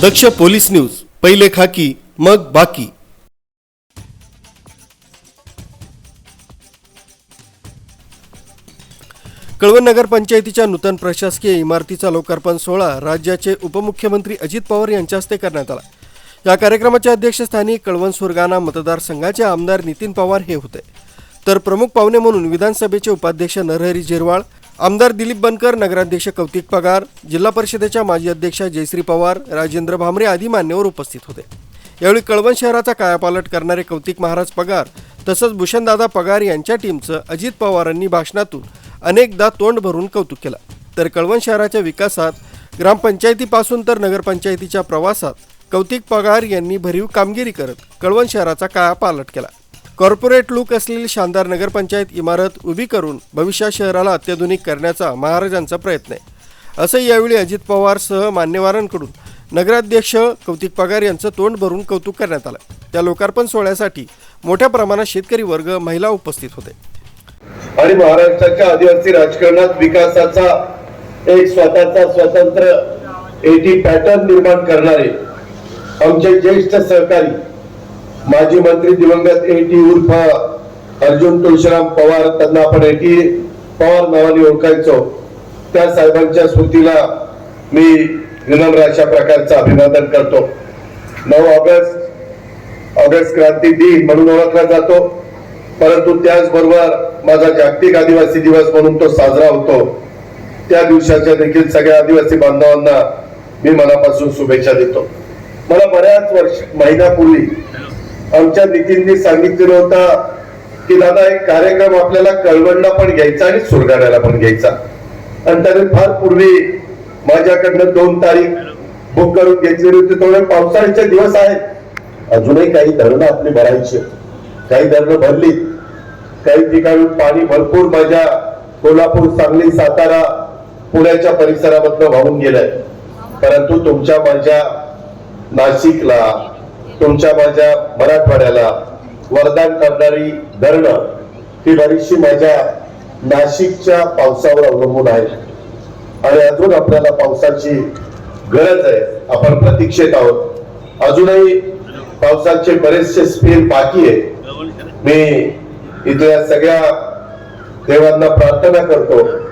दक्ष police news पहिले खाकी मग बाकी. कळवण नगरपंचायतीच्या नूतन प्रशासकीय इमारतीचा लोकार्पण सोहळा राज्याचे उपमुख्यमंत्री अजित पवार यांच्या हस्ते करण्यात आला. या कार्यक्रमाच्या अध्यक्षस्थानी कळवण सुरगाणा मतदारसंघाचे आमदार नितीन पवार हे होते. तर प्रमुख पाहुणे म्हणून विधानसभेचे उपाध्यक्ष नरहरी झिरवाळ आमदार दिलीप बनकर नगराध्यक्ष कौतिक पगार जिल्हा परिषदेच्या माजी अध्यक्षा जयश्री पवार राजेंद्र भामरे आदी मान्यवर उपस्थित होते. यावेळी कळवण शहराचा कायापालट करणारे कौतिक महाराज पगार तसंच भूषणदादा पगार यांच्या टीमचं अजित पवारांनी भाषणातून अनेकदा तोंड भरून कौतुक केलं. तर कळवण शहराच्या विकासात ग्रामपंचायतीपासून तर नगरपंचायतीच्या प्रवासात कौतिक पगार यांनी भरीव कामगिरी करत कळवण शहराचा कायापालट केला. कॉर्पोरेट लुक असलेली शानदार नगरपंचायत इमारत उभी करून भविष्यात शहराला अत्याधुनिक करण्याचा महाराजांचा प्रयत्न आहे. असं यावेळी अजित पवार सह मान्यवरांकडून नगराध्यक्ष कौतिक पगार यांचं तोंड भरून कौतुक करण्यात आलं. त्या लोकार्पण सोहळ्यासाठी मोठ्या प्रमाणात शेतकरी वर्ग महिला उपस्थित होते. आणि महाराष्ट्राच्या आदिवासी राजकारणात विकासाचा एक स्वतःचा स्वतंत्र एटी पॅटर्न निर्माण करणारे आमचे ज्येष्ठ सहकारी माजी मंत्री दिवंगत एटी उर्फ अर्जुन तुळशीराम पवार त्यांना आपण एटी पवार नावाने ओळखायचो. त्या साहेबांच्या स्मृतीला मी विनम्र अशा प्रकारचं अभिवादन करतो. नऊ ऑगस्ट ऑगस्ट क्रांती दिन म्हणून ओळखला जातो. परंतु त्याचबरोबर माझा जागतिक आदिवासी दिवस म्हणून तो साजरा होतो. त्या दिवसाच्या देखील सगळ्या आदिवासी बांधवांना मी मनापासून शुभेच्छा देतो. मला बऱ्याच वर्ष महिन्यापूर्वी आमच्या नितीननी सांगितलेलं होतं की दादा एक कार्यक्रम आपल्याला कळवणला पण घ्यायचा आणि सुरगाड्याला पण घ्यायचा. आणि त्याने फार पूर्वी माझ्याकडनं दोन तारीख बुक करून घेतलेली होती. थोडे पावसाळ्याचे दिवस आहेत. अजूनही काही धरणं आपली भरायची काही धरणं भरली काही ठिकाणी पाणी भरपूर माझ्या कोल्हापूर सांगली सातारा पुण्याच्या परिसरामधनं वाहून गेलंय. परंतु तुमच्या माझ्या नाशिकला तुमच्या माझ्या मराठवाड्याला वरदान करणारी धरणं ही बरीचशी माझ्या नाशिकच्या पावसावर अवलंबून आहे आणि अजून आपल्याला पावसाची गरज आहे. आपण प्रतीक्षेत आहोत. अजूनही पावसाचे बरेचसे स्पेल बाकी आहे. मी इथल्या सगळ्या देवांना प्रार्थना करतो.